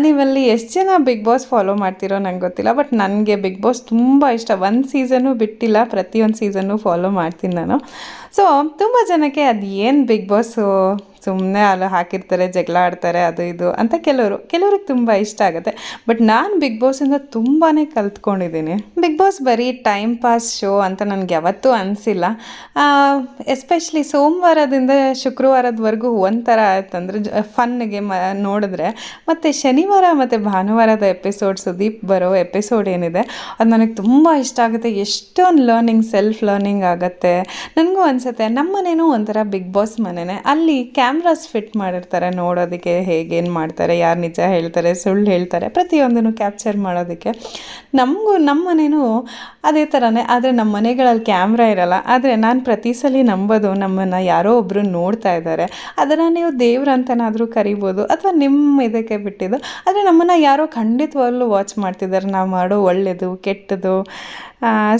ನೀವಲ್ಲಿ ಎಷ್ಟು ಜನ ಬಿಗ್ ಬಾಸ್ ಫಾಲೋ ಮಾಡ್ತಿರೋ ನಂಗೆ ಗೊತ್ತಿಲ್ಲ ಬಟ್ ನನಗೆ ಬಿಗ್ ಬಾಸ್ ತುಂಬ ಇಷ್ಟ. ಒಂದು ಸೀಸನ್ನು ಬಿಟ್ಟಿಲ್ಲ, ಪ್ರತಿಯೊಂದು ಸೀಸನ್ನು ಫಾಲೋ ಮಾಡ್ತೀನಿ ನಾನು. ಸೊ ತುಂಬ ಜನಕ್ಕೆ ಅದು ಏನು ಬಿಗ್ ಬಾಸು ಸುಮ್ಮನೆ ಅಲ್ಲಿ ಹಾಕಿರ್ತಾರೆ, ಜಗಳ ಆಡ್ತಾರೆ, ಅದು ಇದು ಅಂತ ಕೆಲವರು. ಕೆಲವ್ರಿಗೆ ತುಂಬ ಇಷ್ಟ ಆಗುತ್ತೆ. ಬಟ್ ನಾನು ಬಿಗ್ ಬಾಸಿಂದ ತುಂಬಾ ಕಲ್ತ್ಕೊಂಡಿದ್ದೀನಿ ಬಿಗ್ ಬಾಸ್ ಬರೀ ಟೈಮ್ ಪಾಸ್ ಶೋ ಅಂತ ನನಗೆ ಯಾವತ್ತೂ ಅನಿಸಿಲ್ಲ. ಎಸ್ಪೆಷಲಿ ಸೋಮವಾರದಿಂದ ಶುಕ್ರವಾರದವರೆಗೂ ಒಂಥರ ಆಯ್ತಂದ್ರೆ ಫನ್ಗೆ ಮ, ನೋಡಿದ್ರೆ. ಮತ್ತು ಶನಿವಾರ ಮತ್ತು ಭಾನುವಾರದ ಎಪಿಸೋಡ್ ಸುದೀಪ್ ಬರೋ ಎಪಿಸೋಡ್ ಏನಿದೆ, ಅದು ನನಗೆ ತುಂಬ ಇಷ್ಟ ಆಗುತ್ತೆ. ಎಷ್ಟೊಂದು ಲರ್ನಿಂಗ್ ಸೆಲ್ಫ್ ಲರ್ನಿಂಗ್ ಆಗುತ್ತೆ. ನನಗೂ ಅನಿಸುತ್ತೆ. ನಮ್ಮ ಮನೇನೂ ಒಂಥರ ಬಿಗ್ ಬಾಸ್ ಮನೆನೇ. ಅಲ್ಲಿ ಕ್ಯಾಮ್ರಾಸ್ ಫಿಟ್ ಮಾಡಿರ್ತಾರೆ, ನೋಡೋದಕ್ಕೆ ಹೇಗೇನು ಮಾಡ್ತಾರೆ, ಯಾರು ನಿಜ ಹೇಳ್ತಾರೆ, ಸುಳ್ಳು ಹೇಳ್ತಾರೆ, ಪ್ರತಿಯೊಂದನ್ನು ಕ್ಯಾಪ್ಚರ್ ಮಾಡೋದಕ್ಕೆ. ನಮಗೂ ನಮ್ಮ ಅದೇ ಥರನೇ ಆದರೆ ನಮ್ಮ ಮನೆಗಳಲ್ಲಿ ಕ್ಯಾಮ್ರಾ ಇರಲ್ಲ. ಆದರೆ ನಾನು ಪ್ರತಿ ಸಲ ನಂಬೋದು, ನಮ್ಮನ್ನು ಯಾರೋ ಒಬ್ಬರು ನೋಡ್ತಾ ಇದ್ದಾರೆ. ಅದನ್ನು ನೀವು ದೇವ್ರಂತನಾದರೂ ಕರಿಬೋದು, ಅಥವಾ ನಿಮ್ಮ ಇದಕ್ಕೆ ಬಿಟ್ಟಿದ್ದು. ಆದರೆ ನಮ್ಮನ್ನು ಯಾರೋ ಖಂಡಿತವಾಗ್ಲೂ ವಾಚ್ ಮಾಡ್ತಿದ್ದಾರೆ. ನಾವು ಮಾಡೋ ಒಳ್ಳೆಯದು ಕೆಟ್ಟದು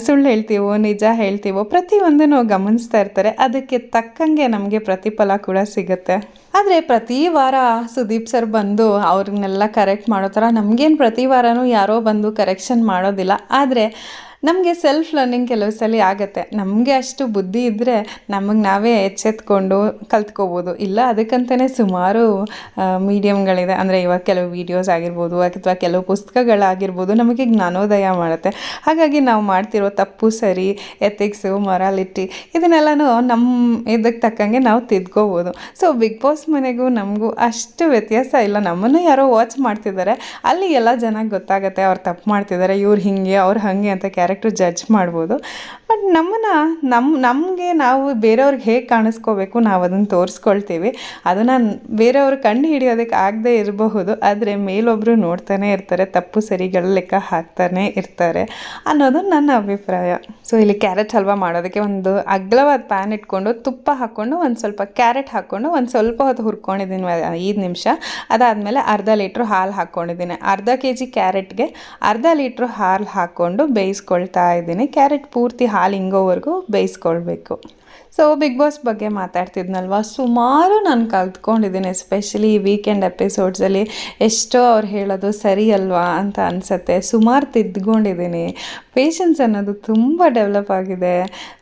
ಸುಳ್ಳು ಹೇಳ್ತೀವೋ, ನಿಜ ಹೇಳ್ತೀವೋ, ಪ್ರತಿಯೊಂದನ್ನು ಗಮನಿಸ್ತಾ ಇರ್ತಾರೆ. ಅದಕ್ಕೆ ತಕ್ಕಂಗೆ ನಮಗೆ ಪ್ರತಿಫಲ ಕೂಡ ಸಿಗುತ್ತೆ. ಆದರೆ ಪ್ರತಿ ವಾರ ಸುದೀಪ್ ಸರ್ ಬಂದು ಅವ್ರನ್ನೆಲ್ಲ ಕರೆಕ್ಟ್ ಮಾಡೋ ಥರ ನಮಗೇನು ಪ್ರತಿ ವಾರನೂ ಯಾರೋ ಬಂದು ಕರೆಕ್ಷನ್ ಮಾಡೋದಿಲ್ಲ. ಆದರೆ ನಮಗೆ ಸೆಲ್ಫ್ ಲರ್ನಿಂಗ್ ಕೆಲವು ಸಲ ಆಗುತ್ತೆ. ನಮಗೆ ಅಷ್ಟು ಬುದ್ಧಿ ಇದ್ದರೆ ನಮಗೆ ನಾವೇ ಎಚ್ಚೆತ್ಕೊಂಡು ಕಲ್ತ್ಕೋಬೋದು. ಇಲ್ಲ ಅದಕ್ಕಂತಲೇ ಸುಮಾರು ಮೀಡಿಯಮ್ಗಳಿದೆ ಅಂದರೆ ಇವಾಗ ಕೆಲವು ವೀಡಿಯೋಸ್ ಆಗಿರ್ಬೋದು, ಅಥವಾ ಕೆಲವು ಪುಸ್ತಕಗಳಾಗಿರ್ಬೋದು, ನಮಗೆ ಜ್ಞಾನೋದಯ ಮಾಡುತ್ತೆ. ಹಾಗಾಗಿ ನಾವು ಮಾಡ್ತಿರೋ ತಪ್ಪು ಸರಿ ಎಥಿಕ್ಸು ಮೊರಾಲಿಟಿ ಇದನ್ನೆಲ್ಲನೂ ನಮ್ಮ ಇದಕ್ಕೆ ತಕ್ಕಂಗೆ ನಾವು ತಿದ್ಕೋಬೋದು. ಸೊ ಬಿಗ್ ಬಾಸ್ ಮನೆಗೂ ನಮಗೂ ಅಷ್ಟು ವ್ಯತ್ಯಾಸ ಇಲ್ಲ. ನಮ್ಮನ್ನು ಯಾರೋ ವಾಚ್ ಮಾಡ್ತಿದ್ದಾರೆ. ಅಲ್ಲಿ ಎಲ್ಲ ಜನಕ್ಕೆ ಗೊತ್ತಾಗುತ್ತೆ, ಅವ್ರು ತಪ್ಪು ಮಾಡ್ತಿದ್ದಾರೆ, ಇವ್ರು ಹಿಂಗೆ, ಅವ್ರು ಹಾಗೆ ಅಂತ ಕ್ಯಾರೆಕ್ಟರ್ ಜಡ್ಜ್ ಮಾಡ್ಬೋದು. ಬಟ್ ನಮ್ಮನ್ನು ನಮ್ಮ ನಮಗೆ ನಾವು ಬೇರೆಯವ್ರಿಗೆ ಹೇಗೆ ಕಾಣಿಸ್ಕೋಬೇಕು ನಾವು ಅದನ್ನು ತೋರಿಸ್ಕೊಳ್ತೀವಿ. ಅದನ್ನು ಬೇರೆಯವ್ರು ಕಂಡು ಹಿಡಿಯೋದಕ್ಕೆ ಆಗದೆ ಇರಬಹುದು, ಆದರೆ ಮೇಲೊಬ್ಬರು ನೋಡ್ತಾನೆ ಇರ್ತಾರೆ, ತಪ್ಪು ಸರಿಗಳ ಲೆಕ್ಕ ಹಾಕ್ತಾನೆ ಇರ್ತಾರೆ ಅನ್ನೋದು ನನ್ನ ಅಭಿಪ್ರಾಯ. ಸೊ ಇಲ್ಲಿ ಕ್ಯಾರೆಟ್ ಹಲ್ವಾ ಮಾಡೋದಕ್ಕೆ ಒಂದು ಅಗ್ಲವಾದ ಪ್ಯಾನ್ ಇಟ್ಕೊಂಡು ತುಪ್ಪ ಹಾಕ್ಕೊಂಡು ಒಂದು ಸ್ವಲ್ಪ ಕ್ಯಾರೆಟ್ ಹಾಕ್ಕೊಂಡು ಒಂದು ಸ್ವಲ್ಪ ಹೊತ್ತು ಹುರ್ಕೊಂಡಿದ್ದೀನಿ ಐದು ನಿಮಿಷ. ಅದಾದಮೇಲೆ ಅರ್ಧ ಲೀಟ್ರ್ ಹಾಲು ಹಾಕ್ಕೊಂಡಿದ್ದೀನಿ ಅರ್ಧ ಕೆ ಜಿ ಕ್ಯಾರೆಟ್ಗೆ ಅರ್ಧ ಲೀಟ್ರ್ ಹಾಲು ಹಾಕ್ಕೊಂಡು ಬೇಯಿಸ್ಕೊಳ್ತಾ ಇದ್ದೀನಿ. ಕ್ಯಾರೆಟ್ ಪೂರ್ತಿ ಹಾಲು ಹಿಂಗೋವರೆಗೂ ಬೇಯಿಸ್ಕೊಳ್ಬೇಕು. ಸೊ ಬಿಗ್ ಬಾಸ್ ಬಗ್ಗೆ ಮಾತಾಡ್ತಿದ್ನಲ್ವ? ಸುಮಾರು ನಾನು ಕಲ್ತ್ಕೊಂಡಿದ್ದೀನಿ ಎಸ್ಪೆಷಲಿ ಈ ವೀಕೆಂಡ್ ಎಪಿಸೋಡ್ಸಲ್ಲಿ ಎಷ್ಟೋ ಅವ್ರು ಹೇಳೋದು ಸರಿ ಅಲ್ವಾ ಅಂತ ಅನಿಸತ್ತೆ. ಸುಮಾರು ತಿದ್ಕೊಂಡಿದ್ದೀನಿ. ಪೇಷನ್ಸ್ ಅನ್ನೋದು ತುಂಬ ಡೆವಲಪ್ ಆಗಿದೆ.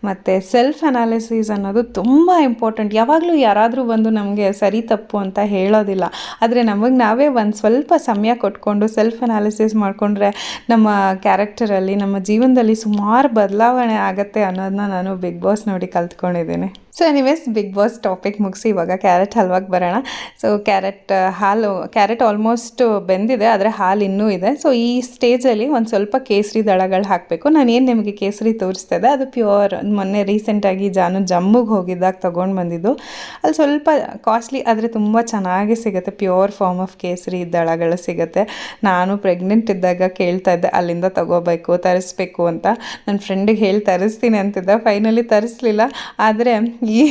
ಮತ್ತು ಸೆಲ್ಫ್ ಅನಾಲಿಸಿಸ್ ಅನ್ನೋದು ತುಂಬ ಇಂಪಾರ್ಟೆಂಟ್ ಯಾವಾಗಲೂ ಯಾರಾದರೂ ಬಂದು ನಮಗೆ ಸರಿ ತಪ್ಪು ಅಂತ ಹೇಳೋದಿಲ್ಲ. ಆದರೆ ನಮಗೆ ನಾವೇ ಒಂದು ಸ್ವಲ್ಪ ಸಮಯ ಕೊಟ್ಕೊಂಡು ಸೆಲ್ಫ್ ಅನಾಲಿಸಿಸ್ ಮಾಡಿಕೊಂಡ್ರೆ ನಮ್ಮ ಕ್ಯಾರೆಕ್ಟರಲ್ಲಿ ನಮ್ಮ ಜೀವನದಲ್ಲಿ ಸುಮಾರು ಬದಲಾವಣೆ ಆಗುತ್ತೆ ಅನ್ನೋದನ್ನ ನಾನು ಬಿಗ್ ಬಾಸ್ ನೋಡಿ ಕಲ್ತ್ಕೊಂಡಿದ್ದೀನಿ. So anyways big boss topic ಮುಗಿಸಿ ಇವಾಗ ಕ್ಯಾರೆಟ್ ಹಲ್ವಾಗಿ ಬರೋಣ. ಸೊ ಕ್ಯಾರೆಟ್ ಹಾಲು ಕ್ಯಾರೆಟ್ ಆಲ್ಮೋಸ್ಟ್ ಬೆಂದಿದೆ, ಆದರೆ ಹಾಲು ಇನ್ನೂ ಇದೆ. ಸೊ ಈ ಸ್ಟೇಜಲ್ಲಿ ಒಂದು ಸ್ವಲ್ಪ ಕೇಸರಿ ದಳಗಳು ಹಾಕಬೇಕು. ನಾನು ಏನು ನಿಮಗೆ ಕೇಸರಿ ತೋರಿಸ್ತಾ ಇದೆ ಅದು ಪ್ಯೂರ್ ಮೊನ್ನೆ ರೀಸೆಂಟಾಗಿ ಜಾನು ಜಮ್ಮುಗೆ ಹೋಗಿದ್ದಾಗ ತೊಗೊಂಡು ಬಂದಿದ್ದು. ಅಲ್ಲಿ ಸ್ವಲ್ಪ ಕಾಸ್ಟ್ಲಿ ಆದರೆ ತುಂಬ ಚೆನ್ನಾಗಿ ಸಿಗುತ್ತೆ. ಪ್ಯೂರ್ ಫಾರ್ಮ್ ಆಫ್ ಕೇಸರಿ ದಳಗಳು ಸಿಗುತ್ತೆ. ನಾನು ಪ್ರೆಗ್ನೆಂಟ್ ಇದ್ದಾಗ ಕೇಳ್ತಾ ಇದ್ದೆ, ಅಲ್ಲಿಂದ ತಗೋಬೇಕು, ತರಿಸ್ಬೇಕು ಅಂತ. ನನ್ನ ಫ್ರೆಂಡಿಗೆ ಹೇಳಿ ತರಿಸ್ತೀನಿ ಅಂತಿದ್ದ ಫೈನಲಿ ತರಿಸ್ಲಿಲ್ಲ. ಆದರೆ ಈ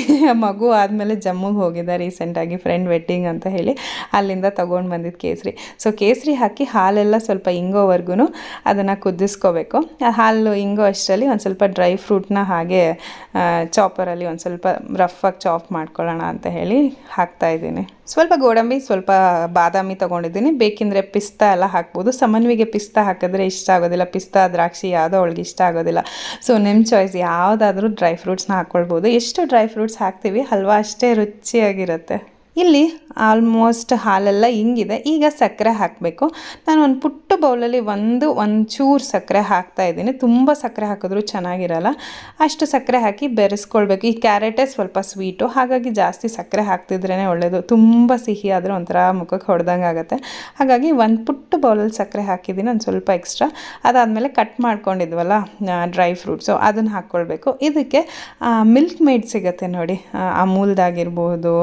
ಮಗು ಆದಮೇಲೆ ಜಮ್ಮಿಗೆ ಹೋಗಿದ್ದ ರೀಸೆಂಟಾಗಿ ಫ್ರೆಂಡ್ ವೆಡ್ಡಿಂಗ್ ಅಂತ ಹೇಳಿ ಅಲ್ಲಿಂದ ತೊಗೊಂಡು ಬಂದಿದ್ದು ಕೇಸರಿ. ಸೊ ಕೇಸರಿ ಹಾಕಿ ಹಾಲೆಲ್ಲ ಸ್ವಲ್ಪ ಇಂಗೋವರೆಗೂ ಅದನ್ನು ಕುದಿಸ್ಕೋಬೇಕು. ಹಾಲು ಇಂಗೋ ಅಷ್ಟರಲ್ಲಿ ಒಂದು ಸ್ವಲ್ಪ ಡ್ರೈ ಫ್ರೂಟ್ನ ಹಾಗೆ ಚಾಪರಲ್ಲಿ ಒಂದು ಸ್ವಲ್ಪ ರಫಾಗಿ ಚಾಪ್ ಮಾಡ್ಕೊಳ್ಳೋಣ ಅಂತ ಹೇಳಿ ಹಾಕ್ತಾ ಇದ್ದೀನಿ. ಸ್ವಲ್ಪ ಗೋಡಂಬಿ, ಸ್ವಲ್ಪ ಬಾದಾಮಿ ತೊಗೊಂಡಿದ್ದೀನಿ. ಬೇಕಿಂದರೆ ಪಿಸ್ತಾ ಎಲ್ಲ ಹಾಕ್ಬೋದು. ಸಮನ್ವಿಗೆ ಪಿಸ್ತಾ ಹಾಕಿದ್ರೆ ಇಷ್ಟ ಆಗೋದಿಲ್ಲ. ಪಿಸ್ತಾ, ದ್ರಾಕ್ಷಿ ಯಾವುದೋ ಅವಳಿಗೆ ಇಷ್ಟ ಆಗೋದಿಲ್ಲ. ಸೊ ನಿಮ್ಮ ಚಾಯ್ಸ್ ಯಾವುದಾದ್ರೂ ಡ್ರೈ ಫ್ರೂಟ್ಸ್ನ ಹಾಕ್ಕೊಳ್ಬೋದು. ಎಷ್ಟು ಡ್ರೈ ಫ್ರೂಟ್ಸ್ ಹಾಕ್ತೀವಿ. ಹಲ್ವಾ ಅಷ್ಟೇ ರುಚಿಯಾಗಿರುತ್ತೆ. ಇಲ್ಲಿ ಆಲ್ಮೋಸ್ಟ್ ಹಾಲೆಲ್ಲ ಹಿಂಗಿದೆ ಈಗ ಸಕ್ಕರೆ ಹಾಕಬೇಕು. ನಾನು ಒಂದು ಪುಟ್ಟ ಬೌಲಲ್ಲಿ ಒಂದು, ಒಂಚೂರು ಸಕ್ಕರೆ ಹಾಕ್ತಾ ಇದ್ದೀನಿ. ತುಂಬ ಸಕ್ಕರೆ ಹಾಕಿದ್ರೂ ಚೆನ್ನಾಗಿರಲ್ಲ. ಅಷ್ಟು ಸಕ್ಕರೆ ಹಾಕಿ ಬೆರೆಸ್ಕೊಳ್ಬೇಕು. ಈ ಕ್ಯಾರೆಟೇ ಸ್ವಲ್ಪ ಸ್ವೀಟು. ಹಾಗಾಗಿ ಜಾಸ್ತಿ ಸಕ್ಕರೆ ಹಾಕ್ತಿದ್ರೇ ಒಳ್ಳೆಯದು ತುಂಬ ಸಿಹಿ ಆದರೆ ಒಂಥರ ಮುಖಕ್ಕೆ ಹೊಡೆದಂಗೆ ಆಗುತ್ತೆ. ಹಾಗಾಗಿ ಒಂದು ಪುಟ್ಟ ಬೌಲಲ್ಲಿ ಸಕ್ಕರೆ ಹಾಕಿದ್ದೀನಿ. ಒಂದು ಸ್ವಲ್ಪ ಎಕ್ಸ್ಟ್ರಾ ಅದಾದಮೇಲೆ ಕಟ್ ಮಾಡ್ಕೊಂಡಿದ್ವಲ್ಲ ಡ್ರೈ ಫ್ರೂಟ್ಸು ಅದನ್ನು ಹಾಕ್ಕೊಳ್ಬೇಕು. ಇದಕ್ಕೆ ಮಿಲ್ಕ್ ಮೇಡ್ ಸಿಗುತ್ತೆ ನೋಡಿ. ಅಮೂಲ್ದಾಗಿರ್ಬೋದು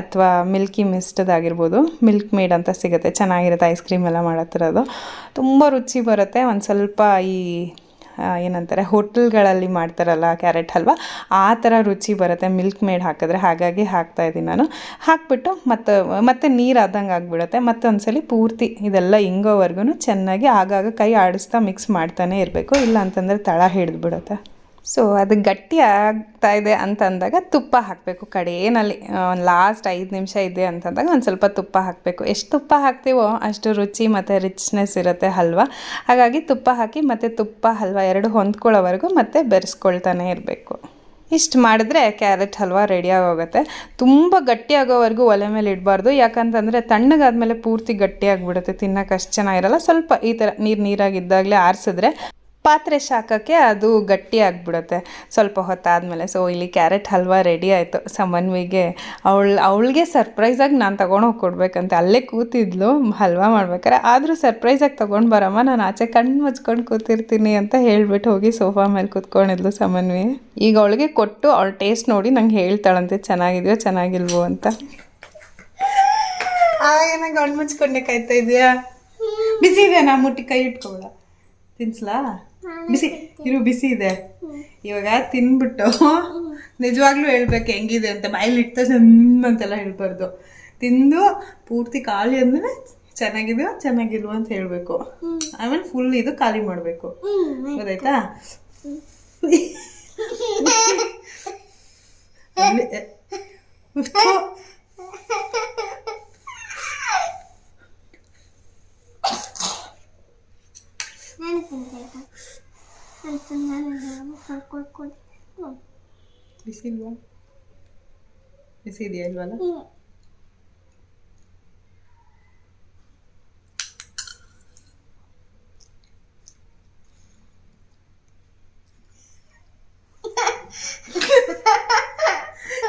ಅಥವಾ ಮಿಲ್ಕಿ ಮಿಸ್ಟ್ದಾಗಿರ್ಬೋದು ಮಿಲ್ಕ್ ಮೇಡ್ ಅಂತ ಸಿಗುತ್ತೆ. ಚೆನ್ನಾಗಿರುತ್ತೆ ಐಸ್ ಕ್ರೀಮ್ ಎಲ್ಲ ಮಾಡತ್ತಿರೋದು. ತುಂಬ ರುಚಿ ಬರುತ್ತೆ. ಒಂದು ಸ್ವಲ್ಪ ಈ ಏನಂತಾರೆ, ಹೋಟೆಲ್ಗಳಲ್ಲಿ ಮಾಡ್ತಾರಲ್ಲ ಕ್ಯಾರೆಟ್ ಹಲ್ವಾ, ಆ ಥರ ರುಚಿ ಬರುತ್ತೆ ಮಿಲ್ಕ್ ಮೇಡ್ ಹಾಕಿದ್ರೆ. ಹಾಗಾಗಿ ಹಾಕ್ತಾ ಇದ್ದೀನಿ ನಾನು. ಹಾಕ್ಬಿಟ್ಟು ಮತ್ತು, ಮತ್ತೆ ನೀರು ಆದಂಗೆ ಆಗಿಬಿಡುತ್ತೆ. ಮತ್ತೆ ಒಂದ್ಸಲಿ ಪೂರ್ತಿ ಇದೆಲ್ಲ ಹಿಂಗೋವರೆಗೂ ಚೆನ್ನಾಗಿ ಆಗಾಗ ಕೈ ಆಡಿಸ್ತಾ ಮಿಕ್ಸ್ ಮಾಡ್ತಾನೆ ಇರಬೇಕು. ಇಲ್ಲ ಅಂತಂದರೆ ತಳ ಹಿಡಿದ್ಬಿಡುತ್ತೆ. ಸೊ ಅದು ಗಟ್ಟಿ ಆಗ್ತಾ ಇದೆ ಅಂತ ಅಂದಾಗ ತುಪ್ಪ ಹಾಕಬೇಕು. ಕಡೇನಲ್ಲಿ ಒಂದು ಲಾಸ್ಟ್ ಐದು ನಿಮಿಷ ಇದೆ ಅಂತಂದಾಗ ಒಂದು ಸ್ವಲ್ಪ ತುಪ್ಪ ಹಾಕಬೇಕು. ಎಷ್ಟು ತುಪ್ಪ ಹಾಕ್ತೀವೋ ಅಷ್ಟು ರುಚಿ ಮತ್ತು ರಿಚ್ನೆಸ್ ಇರುತ್ತೆ ಹಲ್ವಾ. ಹಾಗಾಗಿ ತುಪ್ಪ ಹಾಕಿ ಮತ್ತು ತುಪ್ಪ, ಹಲ್ವಾ ಎರಡು ಹೊಂದ್ಕೊಳ್ಳೋವರೆಗೂ ಮತ್ತೆ ಬೆರೆಸ್ಕೊಳ್ತಾನೆ ಇರಬೇಕು. ಇಷ್ಟು ಮಾಡಿದ್ರೆ ಕ್ಯಾರೆಟ್ ಹಲ್ವಾ ರೆಡಿ ಆಗೋಗುತ್ತೆ. ತುಂಬ ಗಟ್ಟಿಯಾಗೋವರೆಗೂ ಒಲೆ ಮೇಲೆ ಇಡಬಾರ್ದು. ಯಾಕಂತಂದರೆ ತಣ್ಣಗಾದ್ಮೇಲೆ ಪೂರ್ತಿ ಗಟ್ಟಿಯಾಗಿಬಿಡುತ್ತೆ. ತಿನ್ನೋಕೆ ಅಷ್ಟು ಚೆನ್ನಾಗಿರಲ್ಲ. ಸ್ವಲ್ಪ ಈ ಥರ ನೀರು ನೀರಾಗಿದ್ದಾಗಲೇ ಆರಿಸಿದ್ರೆ ಪಾತ್ರೆ ಶಾಖಕ್ಕೆ ಅದು ಗಟ್ಟಿ ಆಗಿಬಿಡುತ್ತೆ. ಸ್ವಲ್ಪ ಹೊತ್ತಾದಮೇಲೆ, ಸೊ, ಇಲ್ಲಿ ಕ್ಯಾರೆಟ್ ಹಲ್ವಾ ರೆಡಿ ಆಯಿತು. ಸಮನ್ವಿಗೆ ಅವಳು, ಅವಳಿಗೆ ಸರ್ಪ್ರೈಸಾಗಿ ನಾನು ತೊಗೊಂಡೋಗಿ ಕೊಡ್ಬೇಕಂತೆ. ಅಲ್ಲೇ ಕೂತಿದ್ಲು, ಹಲ್ವಾ ಮಾಡ್ಬೇಕಾರೆ. ಆದರೂ ಸರ್ಪ್ರೈಸಾಗಿ ತೊಗೊಂಡು ಬರಮ್ಮ, ನಾನು ಆಚೆ ಕಣ್ಣು ಮುಚ್ಕೊಂಡು ಕೂತಿರ್ತೀನಿ ಅಂತ ಹೇಳಿಬಿಟ್ಟು ಹೋಗಿ ಸೋಫಾ ಮೇಲೆ ಕೂತ್ಕೊಂಡಿದ್ಲು ಸಮನ್ವಿ. ಈಗ ಅವಳಿಗೆ ಕೊಟ್ಟು ಅವಳು ಟೇಸ್ಟ್ ನೋಡಿ ನಂಗೆ ಹೇಳ್ತಾಳಂತೆ, ಚೆನ್ನಾಗಿದೆಯೋ, ಚೆನ್ನಾಗಿಲ್ವೋ ಅಂತ. ಆಗ ಕಣ್ಣು ಮುಚ್ಕೊಂಡೆ ಕಾಯ್ತಾ ಇದೆಯಾ ಬಿಸಿ ಇದೆಯಾ? ನಾ ಮುಟ್ಟಿ ಕೈ ಇಟ್ಕೊಳ. ತಿನ್ಸ್ಲಾ? ಬಿಸಿ ಇರು ಬಿಸಿ ಇದೆ. ಇವಾಗ ತಿನ್ಬಿಟ್ಟು ನಿಜವಾಗ್ಲೂ ಹೇಳ್ಬೇಕು ಹೆಂಗಿದೆ ಅಂತ ಬಾಯಲ್ಲಿ ಇಟ್ಟ ಅಂತೆಲ್ಲ ಹೇಳ್ಬಾರ್ದು. ತಿಂದು ಪೂರ್ತಿ ಖಾಲಿ ಅಂದ್ಮೇಲೆ ಚೆನ್ನಾಗಿದೆಯೋ ಚೆನ್ನಾಗಿಲ್ವ ಅಂತ ಹೇಳ್ಬೇಕು. ಆಮೇಲೆ ಫುಲ್ ಇದು ಖಾಲಿ ಮಾಡಬೇಕು. ಗೊತ್ತಾಯ್ತಾ ಅಲ್ಲಿ, ಎ, ಉಫ್, ಥು. ನಾನು ತಿಂತೇನೆ ನಾನು ನಾನು ಹಾಕೊಳ್ಕೊಂಡು ಬಿಸಿ ಇಲ್ವಾ ಬಿಸಿ ಇದೆಯಾ ಇಲ್ವಲ್ಲ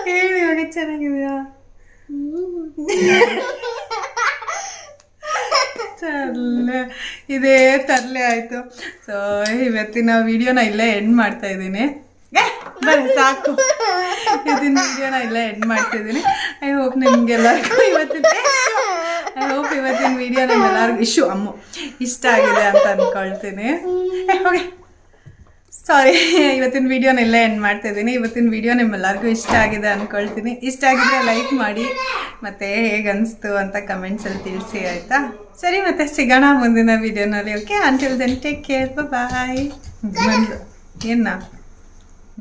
ಹೇಳಿ ಇವಾಗ ಚೆನ್ನಾಗಿದೆಯಾ ತರ್ಲೆ ಇದೇ ತರಲೆ ಆಯಿತು. ಸೊ ಇವತ್ತಿನ ವಿಡಿಯೋನ ಇಲ್ಲೇ ಎಂಡ್ ಮಾಡ್ತಾ ಇದ್ದೀನಿ. ಬರೀ ಸಾಕು. ಇವತ್ತಿನ ವಿಡಿಯೋನ ಇಲ್ಲೇ ಎಂಡ್ ಮಾಡ್ತಾ ಇದ್ದೀನಿ. ಐ ಹೋಪ್ ನಿಮ್ಗೆಲ್ಲರಿಗೂ ಇವತ್ತಿನ ಐ ಹೋಪ್ ಇವತ್ತಿನ ವಿಡಿಯೋ ನಿಮ್ಗೆಲ್ಲರಿಗೂ ಇಶ್ಯೂ ಅಮ್ಮು, ಇಷ್ಟ ಆಗಿದೆ ಅಂತ ಅಂದ್ಕೊಳ್ತೀನಿ ಹೋಗಿ. ಸಾರಿ ಇವತ್ತಿನ ವಿಡಿಯೋನ ಇಲ್ಲೇ ಎಂಡ್ ಮಾಡ್ತಾ ಇದ್ದೀನಿ. ಇವತ್ತಿನ ವಿಡಿಯೋ ನಿಮ್ಮೆಲ್ಲರಿಗೂ ಇಷ್ಟ ಆಗಿದೆ ಅಂದ್ಕೊಳ್ತೀನಿ ಇಷ್ಟ ಆಗಿದ್ರೆ ಲೈಕ್ ಮಾಡಿ. ಮತ್ತು ಹೇಗೆ ಅನಿಸ್ತು ಅಂತ ಕಮೆಂಟ್ಸಲ್ಲಿ ತಿಳಿಸಿ, ಆಯಿತಾ? ಸರಿ, ಮತ್ತೆ ಸಿಗೋಣ ಮುಂದಿನ ವಿಡಿಯೋನಲ್ಲಿ okay until then take care bye ಏನ